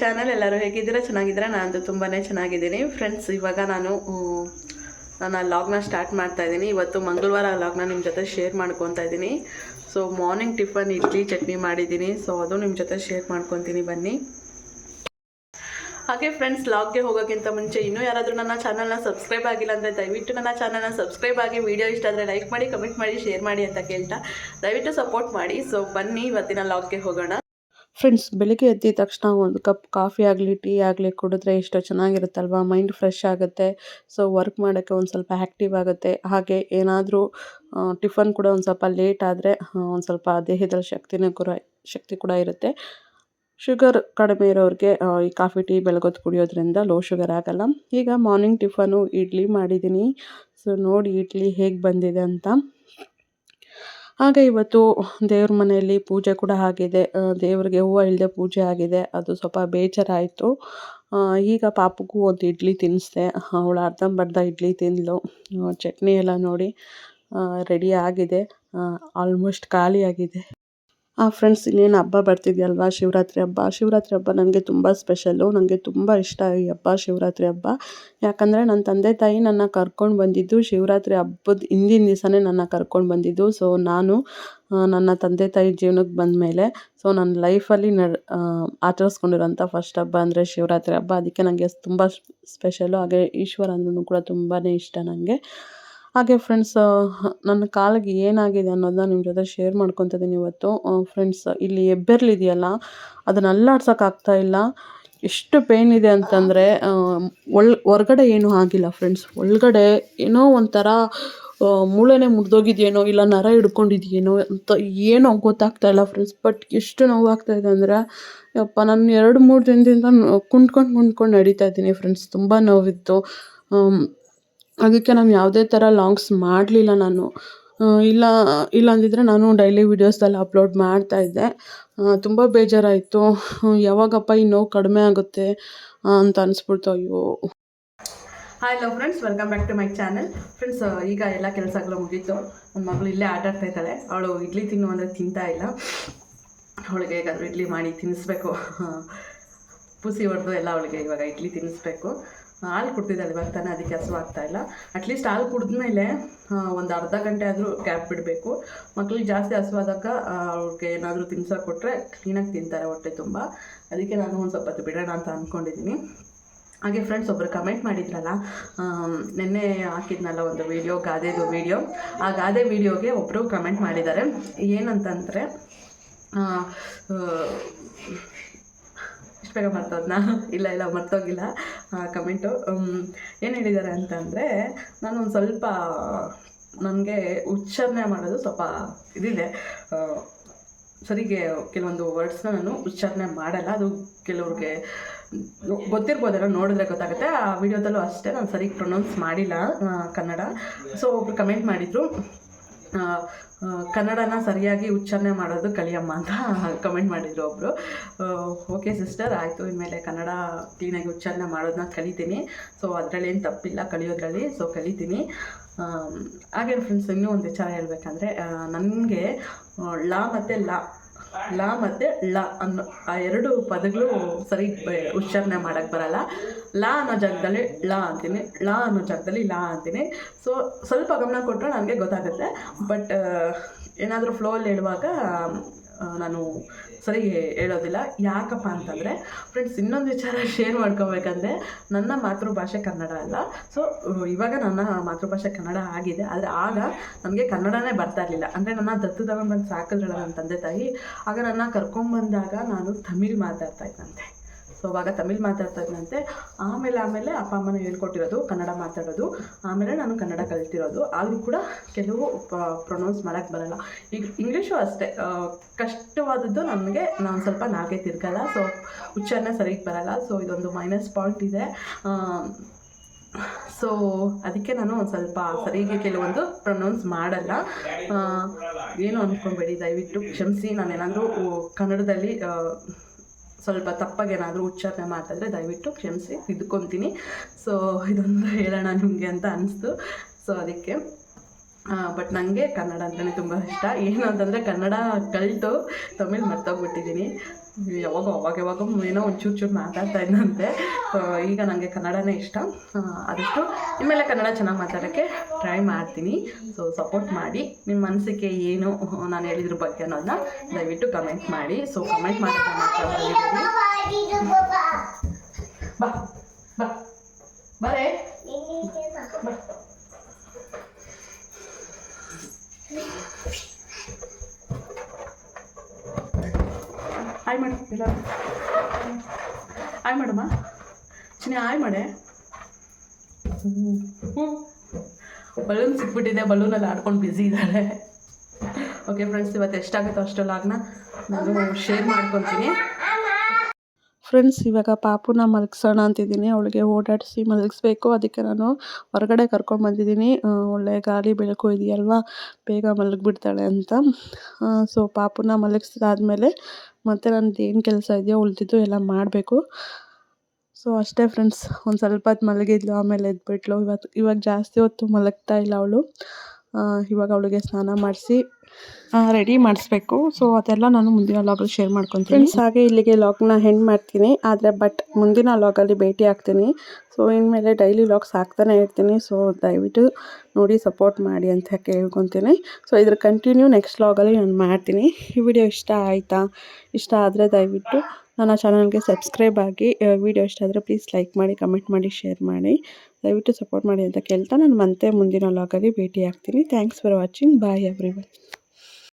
Channel ಎಲ್ಲರೂ ಹೇಗಿದ್ದೀರಾ? ಚೆನ್ನಾಗಿದ್ದೀರಾ? ನಾನು ತುಂಬಾ ಚೆನ್ನಾಗಿದ್ದೀನಿ. ಫ್ರೆಂಡ್ಸ್ ಇವಾಗ ನಾನು ನಾನು ಲಾಗ್ನ ಸ್ಟಾರ್ಟ್ ಮಾಡ್ತಾ ಇದ್ದೀನಿ. ಇವತ್ತು ಮಂಗಳವಾರ ಲಾಗ್ನ ನಿಮ್ಮ ಜೊತೆ ಶೇರ್ ಮಾಡ್ಕೊತಾ ಇದ್ದೀನಿ. So morning tiffin idli, chutney ಮಾಡಿದ್ದೀನಿ. ಸೊ ಅದು ನಿಮ್ಮ ಜೊತೆ ಶೇರ್ ಮಾಡ್ಕೊತೀನಿ. ಬನ್ನಿ. ಹಾಗೆ ಫ್ರೆಂಡ್ಸ್ ಲಾಗ್ಗೆ ಹೋಗೋಕ್ಕಿಂತ ಮುಂಚೆ ಇನ್ನೂ ಯಾರಾದರೂ ನನ್ನ ಚಾನಲ್ನ ಸಬ್ಸ್ಕ್ರೈಬ್ ಆಗಿಲ್ಲ ಅಂದರೆ ದಯವಿಟ್ಟು ನನ್ನ ಚಾನಲ್ನ ಸಬ್ಸ್ಕ್ರೈಬ್ ಆಗಿ ವಿಡಿಯೋ ಇಷ್ಟ ಆದರೆ ಲೈಕ್ ಮಾಡಿ ಕಮೆಂಟ್ ಮಾಡಿ ಶೇರ್ ಮಾಡಿ ಅಂತ ಕೇಳ್ತಾ ದಯವಿಟ್ಟು ಸಪೋರ್ಟ್ ಮಾಡಿ. ಸೊ ಬನ್ನಿ, ಇವತ್ತಿನ ಲಾಗ್ಗೆ ಹೋಗೋಣ. ಫ್ರೆಂಡ್ಸ್ ಬೆಳಿಗ್ಗೆ ಎದ್ದಿದ ತಕ್ಷಣ ಒಂದು ಕಪ್ ಕಾಫಿ ಆಗಲಿ, ಟೀ ಆಗಲಿ ಕುಡಿದ್ರೆ ಎಷ್ಟೋ ಚೆನ್ನಾಗಿರುತ್ತಲ್ವ? ಮೈಂಡ್ ಫ್ರೆಶ್ ಆಗುತ್ತೆ. ಸೊ, ವರ್ಕ್ ಮಾಡೋಕ್ಕೆ ಒಂದು ಸ್ವಲ್ಪ ಆ್ಯಕ್ಟಿವ್ ಆಗುತ್ತೆ. ಹಾಗೆ ಏನಾದರೂ ಟಿಫನ್ ಕೂಡ ಒಂದು ಸ್ವಲ್ಪ ಲೇಟ್ ಆದರೆ ಒಂದು ಸ್ವಲ್ಪ ದೇಹದಲ್ಲಿ ಶಕ್ತಿನೂ ಕೂಡ, ಶಕ್ತಿ ಕೂಡ ಇರುತ್ತೆ. ಶುಗರ್ ಕಡಿಮೆ ಇರೋರಿಗೆ ಈ ಕಾಫಿ, ಟೀ ಬೆಳಗೋದು ಕುಡಿಯೋದ್ರಿಂದ ಲೋ ಶುಗರ್ ಆಗಲ್ಲ. ಈಗ ಮಾರ್ನಿಂಗ್ ಟಿಫನು ಇಡ್ಲಿ ಮಾಡಿದ್ದೀನಿ ಸೊ, ನೋಡಿ ಇಡ್ಲಿ ಹೇಗೆ ಬಂದಿದೆ ಅಂತ. ಹಾಗೆ ಇವತ್ತು ದೇವ್ರ ಮನೆಯಲ್ಲಿ ಪೂಜೆ ಕೂಡ ಆಗಿದೆ. ದೇವರಿಗೆ ಹೂವು ಇಲ್ಲದೆ ಪೂಜೆ ಆಗಿದೆ. ಅದು ಸ್ವಲ್ಪ ಬೇಜಾರಾಯಿತು. ಈಗ ಪಾಪಗೂ ಒಂದು ಇಡ್ಲಿ ತಿನ್ನಿಸ್ದೆ. ಅವಳು ಅರ್ಧಂಬರ್ಧ ಇಡ್ಲಿ ತಿಂದಳು ಚಟ್ನಿ ಎಲ್ಲ ನೋಡಿ ರೆಡಿ ಆಗಿದೆ. ಆಲ್ಮೋಸ್ಟ್ ಖಾಲಿಯಾಗಿದೆ. ಫ್ರೆಂಡ್ಸ್ ಇನ್ನೇನು ಹಬ್ಬ ಬರ್ತಿದೆಯಲ್ವಾ? ಶಿವರಾತ್ರಿ ಹಬ್ಬ. ಶಿವರಾತ್ರಿ ಹಬ್ಬ ನನಗೆ ತುಂಬ ಸ್ಪೆಷಲ್ಲು ನನಗೆ ತುಂಬ ಇಷ್ಟ ಈ ಹಬ್ಬ, ಶಿವರಾತ್ರಿ ಹಬ್ಬ. ಯಾಕಂದರೆ ನನ್ನ ತಂದೆ ತಾಯಿ ನನ್ನ ಕರ್ಕೊಂಡು ಬಂದಿದ್ದು ಶಿವರಾತ್ರಿ ಹಬ್ಬದ ಹಿಂದಿನ ದಿವಸನೇ ನನ್ನ ಕರ್ಕೊಂಡು ಬಂದಿದ್ದು. ಸೊ ನಾನು ನನ್ನ ತಂದೆ ತಾಯಿ ಜೀವನಕ್ಕೆ ಬಂದ ಮೇಲೆ ಸೊ ನನ್ನ ಲೈಫಲ್ಲಿ ನಡ್ ಆಚರಿಸ್ಕೊಂಡಿರೋಂಥ ಫಸ್ಟ್ ಹಬ್ಬ ಅಂದರೆ ಶಿವರಾತ್ರಿ ಹಬ್ಬ. ಅದಕ್ಕೆ ನನಗೆ ತುಂಬ ಸ್ಪೆಷಲು ಹಾಗೆ ಈಶ್ವರ ಅಂದ್ರೂ ಕೂಡ ತುಂಬಾ ಇಷ್ಟ ನನಗೆ ಹಾಗೆ ಫ್ರೆಂಡ್ಸ್ ನನ್ನ ಕಾಲಿಗೆ ಏನಾಗಿದೆ ಅನ್ನೋದನ್ನ ನಿಮ್ಮ ಜೊತೆ ಶೇರ್ ಮಾಡ್ಕೊತಿದ್ದೀನಿ ಇವತ್ತು. ಫ್ರೆಂಡ್ಸ್ ಇಲ್ಲಿ ಎಬ್ಬೆರ್ಲಿದೆಯಲ್ಲ ಅದನ್ನ ಅಲ್ಲಾಡ್ಸೋಕ್ಕಾಗ್ತಾ ಇಲ್ಲ. ಎಷ್ಟು ಪೇಯ್ನ್ ಇದೆ ಅಂತಂದರೆ ಒಳ್, ಹೊರ್ಗಡೆ ಏನೂ ಆಗಿಲ್ಲ ಫ್ರೆಂಡ್ಸ್ ಒಳಗಡೆ ಏನೋ ಒಂಥರ ಮೂಳೆನೇ ಮುರಿದೋಗಿದೆಯೇನೋ ಇಲ್ಲ ನರ ಹಿಡ್ಕೊಂಡಿದೆಯೇನೋ ಅಂತ ಏನೋ ಗೊತ್ತಾಗ್ತಾ ಇಲ್ಲ ಫ್ರೆಂಡ್ಸ್ ಬಟ್ ಎಷ್ಟು ನೋವಾಗ್ತಾ ಇದೆ ಅಂದರೆ, ಯಪ್ಪ, ನಾನು ಎರಡು ಮೂರು ದಿನದಿಂದ ಕುಂಡ್ಕೊಂಡು ಕುಂಡ್ಕೊಂಡು ನಡೀತಾ ಇದ್ದೀನಿ ಫ್ರೆಂಡ್ಸ್ ತುಂಬ ನೋವಿತ್ತು. ಅದಕ್ಕೆ ನಾನು ಯಾವುದೇ ಥರ ಲಾಂಗ್ಸ್ ಮಾಡಲಿಲ್ಲ ನಾನು. ಇಲ್ಲ ಇಲ್ಲ ಅಂದಿದ್ರೆ ನಾನು ಡೈಲಿ ವೀಡಿಯೋಸಲ್ಲಿ ಅಪ್ಲೋಡ್ ಮಾಡ್ತಾಯಿದ್ದೆ ತುಂಬ ಬೇಜಾರಾಯಿತು. ಯಾವಾಗಪ್ಪ ಈ ನೋವು ಕಡಿಮೆ ಆಗುತ್ತೆ ಅಂತ ಅನಿಸ್ಬಿಡ್ತು, ಅಯ್ಯೋ. Hi love friends welcome back to my channel friends ಈಗ ಎಲ್ಲ ಕೆಲಸಗಳು ಮುಗೀತು. ನನ್ನ ಮಗಳು ಇಲ್ಲೇ ಆಟ ಆಡ್ತಾ ಇದ್ದಾಳೆ. ಅವಳು ಇಡ್ಲಿ ತಿನ್ನು ಅಂದರೆ ತಿಂತಾ ಇಲ್ಲ. ಅವಳಿಗೆ ಹೇಗಾದರೂ ಇಡ್ಲಿ ಮಾಡಿ ತಿನ್ನಿಸ್ಬೇಕು. ಪುಸಿ ಹೊಡೆದು ಎಲ್ಲ ಅವಳಿಗೆ ಇವಾಗ ಇಡ್ಲಿ ತಿನ್ನಿಸ್ಬೇಕು. ಹಾಲು ಕುಡ್ತಿದ್ದಾಳೆ ತಾನೇ ಅದಕ್ಕೆ ಹಸು ಇಲ್ಲ. ಅಟ್ಲೀಸ್ಟ್ ಹಾಲು ಕುಡಿದ್ಮೇಲೆ ಒಂದು ಅರ್ಧ ಗಂಟೆ ಆದರೂ ಕ್ಯಾಪ್ ಬಿಡಬೇಕು. ಮಕ್ಳಿಗೆ ಜಾಸ್ತಿ ಹಸುವಾದಾಗ ಅವ್ರಿಗೆ ಏನಾದರೂ ತಿನ್ಸೋಕೆ ಕೊಟ್ಟರೆ ಕ್ಲೀನಾಗಿ ತಿಂತಾರೆ ಹೊಟ್ಟೆ ತುಂಬ. ಅದಕ್ಕೆ ನಾನು ಒಂದು ಸ್ವಲ್ಪ ಬಿಡೋಣ ಅಂತ ಅಂದ್ಕೊಂಡಿದ್ದೀನಿ ಹಾಗೆ ಫ್ರೆಂಡ್ಸ್ ಒಬ್ಬರು ಕಮೆಂಟ್ ಮಾಡಿದ್ರಲ್ಲ ನಿನ್ನೆ ಹಾಕಿದ್ನಲ್ಲ ಒಂದು ವೀಡಿಯೋ ಗಾದೆದು ವೀಡಿಯೋ ಆ ಗಾದೆ ವೀಡಿಯೋಗೆ ಒಬ್ಬರು ಕಮೆಂಟ್ ಮಾಡಿದ್ದಾರೆ. ಏನಂತಂದರೆ ಬೇಗ ಮರ್ತೋದ್ನ? ಇಲ್ಲ ಇಲ್ಲ, ಮರ್ತೋಗಿಲ್ಲ. ಕಮೆಂಟು. ಏನು ಹೇಳಿದ್ದಾರೆ ಅಂತಂದರೆ ನಾನು ಒಂದು ಸ್ವಲ್ಪ, ನನಗೆ ಉಚ್ಚಾರಣೆ ಮಾಡೋದು ಸ್ವಲ್ಪ ಇದಿದೆ. ಸರಿಗೆ ಕೆಲವೊಂದು ವರ್ಡ್ಸ್ನ ನಾನು ಉಚ್ಚಾರಣೆ ಮಾಡಲ್ಲ. ಅದು ಕೆಲವ್ರಿಗೆ ಗೊತ್ತಿರ್ಬೋದಲ್ಲ, ನೋಡಿದ್ರೆ ಗೊತ್ತಾಗುತ್ತೆ. ಆ ವಿಡಿಯೋದಲ್ಲೂ ಅಷ್ಟೇ, ನಾನು ಸರಿ ಪ್ರೊನೌನ್ಸ್ ಮಾಡಿಲ್ಲ ಕನ್ನಡ. ಸೊ, ಒಬ್ರು ಕಮೆಂಟ್ ಮಾಡಿದರು ಕನ್ನಡನ ಸರಿಯಾಗಿ ಉಚ್ಚಾರಣೆ ಮಾಡೋದು ಕಲಿಯಮ್ಮ ಅಂತ ಕಮೆಂಟ್ ಮಾಡಿದರು ಒಬ್ಬರು ಓಕೆ ಸಿಸ್ಟರ್, ಆಯಿತು, ಇನ್ಮೇಲೆ ಕನ್ನಡ ಕ್ಲೀನಾಗಿ ಉಚ್ಚಾರಣೆ ಮಾಡೋದನ್ನ ಕಲಿತೀನಿ. ಸೊ ಅದರಲ್ಲಿ ಏನು ತಪ್ಪಿಲ್ಲ ಕಲಿಯೋದ್ರಲ್ಲಿ ಸೊ ಕಲಿತೀನಿ. ಹಾಗೆ ಫ್ರೆಂಡ್ಸ್ ಇನ್ನೂ ಒಂದು ವಿಚಾರ ಹೇಳಬೇಕಂದ್ರೆ ನನಗೆ ಲಾ ಮತ್ತು ಲಾ ಲಾ ಮತ್ತು ಳ ಅನ್ನೋ ಆ ಎರಡು ಪದಗಳು ಸರಿ ಉಚ್ಚಾರಣೆ ಮಾಡೋಕ್ಕೆ ಬರಲ್ಲ. ಲ ಅನ್ನೋ ಜಾಗದಲ್ಲಿ ಳ ಅಂತೀನಿ. ಳ ಅನ್ನೋ ಜಾಗದಲ್ಲಿ ಲ ಅಂತೀನಿ. ಸೊ ಸ್ವಲ್ಪ ಗಮನ ಕೊಟ್ಟರೆ ನನಗೆ ಗೊತ್ತಾಗುತ್ತೆ. ಬಟ್ ಏನಾದರೂ ಫ್ಲೋ ಅಲ್ಲಿ ಆ, ನಾನು ಸರಿ ಹೇಳೋದಿಲ್ಲ. ಯಾಕಪ್ಪ ಅಂತಂದರೆ ಫ್ರೆಂಡ್ಸ್ ಇನ್ನೊಂದು ವಿಚಾರ ಶೇರ್ ಮಾಡ್ಕೋಬೇಕಂದ್ರೆ, ನನ್ನ ಮಾತೃಭಾಷೆ ಕನ್ನಡ ಅಲ್ಲ. ಸೊ ಇವಾಗ ನನ್ನ ಮಾತೃಭಾಷೆ ಕನ್ನಡ ಆಗಿದೆ. ಆದರೆ ಆಗ ನನಗೆ ಕನ್ನಡನೇ ಬರ್ತಾ ಇರಲಿಲ್ಲ. ಅಂದರೆ ನನ್ನ ದತ್ತು ತಗೊಂಡು ಬಂದು ನನ್ನ ತಂದೆ ತಾಯಿ, ಆಗ ನನ್ನ ಕರ್ಕೊಂಬಂದಾಗ ನಾನು ತಮಿಳ್ ಮಾತಾಡ್ತಾ ಇದ್ದಂತೆ ಸೊ ಅವಾಗ ತಮಿಳು ಮಾತಾಡ್ತಾ ಇದ್ದಂತೆ ಆಮೇಲೆ ಆಮೇಲೆ ಅಪ್ಪ ಅಮ್ಮನ ಹೇಳ್ಕೊಟ್ಟಿರೋದು ಕನ್ನಡ ಮಾತಾಡೋದು. ಆಮೇಲೆ ನಾನು ಕನ್ನಡ ಕಲ್ತಿರೋದು. ಆದರೂ ಕೂಡ ಕೆಲವು ಪ್ರೊನೌನ್ಸ್ ಮಾಡೋಕ್ಕೆ ಬರಲ್ಲ. ಈಗ ಇಂಗ್ಲೀಷು ಅಷ್ಟೇ. ಕಷ್ಟವಾದದ್ದು ನನಗೆ ನಾನು ಸ್ವಲ್ಪ ನಾಲ್ಕೇ ತಿರ್ಗಲ್ಲ. ಸೊ ಉಚ್ಚಾರಣೆ ಸರಿಗೆ ಬರಲ್ಲ. ಸೊ ಇದೊಂದು ಮೈನಸ್ ಪಾಯಿಂಟ್ ಇದೆ. ಸೊ ಅದಕ್ಕೆ ನಾನು ಒಂದು ಸ್ವಲ್ಪ ಸರಿಗೆ ಕೆಲವೊಂದು ಪ್ರೊನೌನ್ಸ್ ಮಾಡಲ್ಲ. ಏನು ಅಂದ್ಕೊಬೇಡಿ ದಯವಿಟ್ಟು ಕ್ಷಮಿಸಿ. ನಾನೇನಾದರೂ ಕನ್ನಡದಲ್ಲಿ ಸ್ವಲ್ಪ ತಪ್ಪಾಗಿ ಏನಾದರೂ ಉಚ್ಚಾರಣೆ ಮಾತಾಡಿದ್ರೆ ದಯವಿಟ್ಟು ಕ್ಷಮಿಸಿ ತಿದ್ಕೊತೀನಿ ಸೊ ಇದೊಂದು ಹೇಳೋಣ ನಿಮಗೆ ಅಂತ ಅನಿಸ್ತು. ಸೊ ಅದಕ್ಕೆ ಬಟ್ ನನಗೆ ಕನ್ನಡ ಅಂತಲೇ ತುಂಬ ಇಷ್ಟ. ಏನು ಅಂತಂದರೆ ಕನ್ನಡ ಕಲಿತು ತಮಿಳ್ ಮರ್ತೋಗ್ಬಿಟ್ಟಿದ್ದೀನಿ ಯಾವಾಗ ಅವಾಗ ಯಾವಾಗ ಏನೋ ಒಂಚೂರು ಚೂರು ಮಾತಾಡ್ತಾ ಇದ್ದಂತೆ ಈಗ ನನಗೆ ಕನ್ನಡನೇ ಇಷ್ಟ. ಆದಷ್ಟು ನಿಮ್ಮೆಲ್ಲ ಕನ್ನಡ ಚೆನ್ನಾಗಿ ಮಾತಾಡೋಕ್ಕೆ ಟ್ರೈ ಮಾಡ್ತೀನಿ. ಸೊ ಸಪೋರ್ಟ್ ಮಾಡಿ. ನಿಮ್ಮ ಮನಸ್ಸಿಗೆ ಏನು ನಾನು ಹೇಳಿದ್ರ ಬಗ್ಗೆ ಅನ್ನೋದನ್ನ ದಯವಿಟ್ಟು ಕಮೆಂಟ್ ಮಾಡಿ. ಸೊ ಕಮೆಂಟ್ ಮರಿಬೇಡಿ. ಬಾ ಬಾ. ಬರೇ ಬಾ ಆಯ್ ಮಾಡಿ ಆಯ್ ಮಾಡಮ್ಮ. ಚಿನ್ನ, ಆಯ್ ಮಾಡೆ. ಬಲೂನ್ ಸಿಕ್ಬಿಟ್ಟಿದೆ, ಬಲೂನಲ್ಲಿ ಆಡ್ಕೊಂಡು ಬ್ಯುಸಿ ಇದ್ದಾಳೆ. ಓಕೆ ಫ್ರೆಂಡ್ಸ್ ಇವತ್ತು ಎಷ್ಟಾಗುತ್ತೋ ಅಷ್ಟು ಲಾಗ್ನ. ನಾನು ಶೇರ್ ಮಾಡ್ಕೊತೀನಿ. ಫ್ರೆಂಡ್ಸ್, ಇವಾಗ ಪಾಪುನ ಮಲಗಿಸೋಣ ಅಂತಿದ್ದೀನಿ. ಅವಳಿಗೆ ಓಡಾಡಿಸಿ ಮಲಗಿಸ್ಬೇಕು. ಅದಕ್ಕೆ ನಾನು ಹೊರಗಡೆ ಕರ್ಕೊಂಡ್ಬಂದಿದ್ದೀನಿ ಒಳ್ಳೆ ಗಾಳಿ ಬೆಳಕು ಇದೆಯಲ್ವ? ಬೇಗ ಮಲಗಿಬಿಡ್ತಾಳೆ ಅಂತ. ಸೊ ಪಾಪುನ ಮಲಗಿಸಿದಾದ್ಮೇಲೆ ಮತ್ತೆ ನಂದು ಏನು ಕೆಲಸ ಇದೆಯೋ ಉಳಿದಿದ್ದು ಎಲ್ಲ ಮಾಡಬೇಕು. ಸೊ ಅಷ್ಟೇ ಫ್ರೆಂಡ್ಸ್, ಒಂದು ಸ್ವಲ್ಪ ಹೊತ್ತು ಮಲಗಿದ್ಲು, ಆಮೇಲೆ ಎದ್ಬಿಟ್ಲು. ಇವತ್ತು ಇವಾಗ ಜಾಸ್ತಿ ಹೊತ್ತು ಮಲಗ್ತಾ ಇಲ್ಲ ಅವಳು. ಇವಾಗ ಅವಳಿಗೆ ಸ್ನಾನ ಮಾಡಿಸಿ ರೆಡಿ ಮಾಡಿಸ್ಬೇಕು. ಸೊ ಅದೆಲ್ಲ ನಾನು ಮುಂದಿನ ಲಾಗಲ್ಲಿ ಶೇರ್ ಮಾಡ್ಕೊತೀನಿ. ಫ್ರೆಂಡ್ಸ್ ಹಾಗೆ ಇಲ್ಲಿಗೆ ಲಾಗ್ನ ಹೆಂಡ್ ಮಾಡ್ತೀನಿ. ಆದರೆ ಬಟ್ ಮುಂದಿನ ಲಾಗಲ್ಲಿ ಭೇಟಿ ಆಗ್ತೀನಿ. ಸೊ ಇನ್ಮೇಲೆ ಡೈಲಿ ಲಾಗ್ಸ್ ಹಾಕ್ತಾನೆ ಇರ್ತೀನಿ. ಸೊ ದಯವಿಟ್ಟು ನೋಡಿ ಸಪೋರ್ಟ್ ಮಾಡಿ ಅಂತ ಕೇಳ್ಕೊತೀನಿ. ಸೊ ಇದ್ರ ಕಂಟಿನ್ಯೂ ನೆಕ್ಸ್ಟ್ ಲಾಗಲ್ಲಿ ನಾನು ಮಾಡ್ತೀನಿ. ಈ ವಿಡಿಯೋ ಇಷ್ಟ ಆಯಿತಾ? ಇಷ್ಟ ಆದರೆ ದಯವಿಟ್ಟು ನನ್ನ ಚಾನಲ್ಗೆ ಸಬ್ಸ್ಕ್ರೈಬ್ ಆಗಿ ವಿಡಿಯೋ ಇಷ್ಟ ಆದರೆ ಪ್ಲೀಸ್ ಲೈಕ್ ಮಾಡಿ ಕಮೆಂಟ್ ಮಾಡಿ ಶೇರ್ ಮಾಡಿ. ದಯವಿಟ್ಟು ಸಪೋರ್ಟ್ ಮಾಡಿ ಅಂತ ಕೇಳ್ತಾ ನಾನು ಮತ್ತೆ ಮುಂದಿನ ಲಾಗಲ್ಲಿ ಭೇಟಿ ಆಗ್ತೀನಿ. Thanks for watching bye every